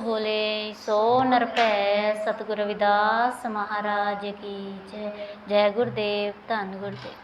ਹੋਲੇ ਸੋ ਨਰਪੈ ਸਤਿਗੁਰ ਵਿਦਾਸ ਮਹਾਰਾਜ ਕੀ ਜੈ। ਜੈ ਗੁਰਦੇਵ ਧੰਨ ਗੁਰਦੇਵ।